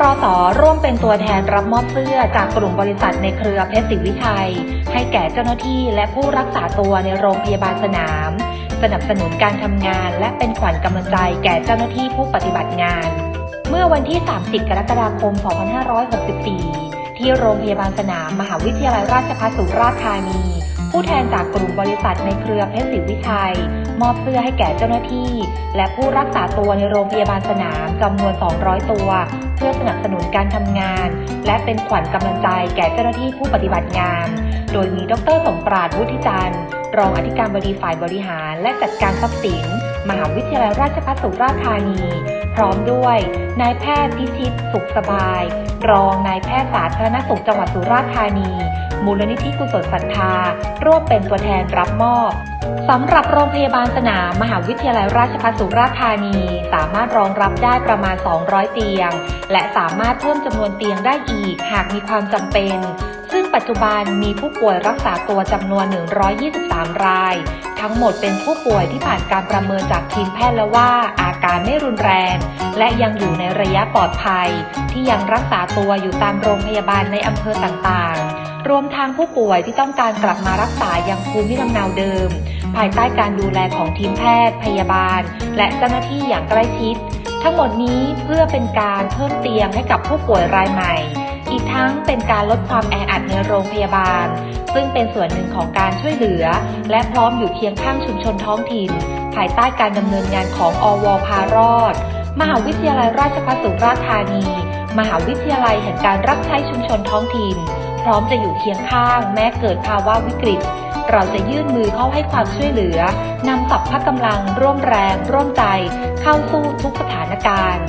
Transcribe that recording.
รอสร่วมเป็นตัวแทนรับมอบเสื้อจากกลุ่มบริษัทในเครือเพชรศรีวิชัย ให้แก่เจ้าหน้าที่และผู้รักษาตัวในโรงพยาบาลสนาม สนับสนุนการทำงาน และเป็นขวัญกำลังใจแก่เจ้าหน้าที่ผู้ปฏิบัติงาน เมื่อวันที่ 30 กรกฎาคม 2564 ที่โรงพยาบาลสนามมหาวิทยาลัยราชภัฏสุราษฎร์ธานี ผู้แทนจากกลุ่มบริษัทในเครือเพชรศรีวิชัยมอบเสื้อให้แก่เจ้าหน้าที่ และผู้รักษาตัวในโรงพยาบาลสนามจำนวน 200 ตัว เพื่อสนับสนุนการทำงาน และเป็นขวัญกำลังใจแก่เจ้าหน้าที่ผู้ปฏิบัติงาน โดยมีดรสมปราชวุฒิจันทร์ รองอธิการบดีฝ่ายบริหาร และจัดการทรัพย์สิน มหาวิทยาลัยราชภัฏสุราษฎร์ธานี พร้อมด้วยนายแพทย์พิชิตสุขสบาย รองนายแพทย์สาธารณสุขจังหวัดสุราษฎร์ธานี มูลนิธิกุศลศรัทธา ร่วมเป็นตัวแทนรับมอบสำหรับโรงพยาบาลสนามมหาวิทยาลัยราชภัฏสุราษฎร์ธานี สามารถรองรับได้ประมาณ 200 เตียง และสามารถเพิ่มจำนวนเตียงได้อีกหากมีความจำเป็น ปัจจุบันมีผู้ป่วยรักษาตัวจำนวน 123 ราย ทั้งหมดเป็นผู้ป่วยที่ผ่านการประเมินจากทีมแพทย์แล้วว่า อาการไม่รุนแรง และยังอยู่ในระยะปลอดภัย ที่ยังรักษาตัวอยู่ตามโรงพยาบาลในอำเภอต่างๆ รวมทางผู้ป่วยที่ต้องการกลับมารักษายังภูมิลำเนาเดิม ภายใต้การดูแลของทีมแพทย์ พยาบาล และเจ้าหน้าที่อย่างใกล้ชิด ทั้งหมดนี้เพื่อเป็นการเพิ่มเตียงให้กับผู้ป่วยรายใหม่ อีกทั้งเป็นการลดความแออัดในโรงพยาบาล ซึ่งเป็นส่วนหนึ่งของการช่วยเหลือ และพร้อมอยู่เคียงข้างชุมชนท้องถิ่น ภายใต้การดำเนินงานของอวพารอด มหาวิทยาลัยราชภัฏสุราษฎร์ธานี มหาวิทยาลัยแห่งการรับใช้ชุมชนท้องถิ่น พร้อมจะอยู่เคียงข้าง แม้เกิดภาวะวิกฤต เราจะยื่นมือเข้าให้ความช่วยเหลือนำสัพพะกำลังร่วมแรง ร่วมใจ เข้าสู้ทุกสถานการณ์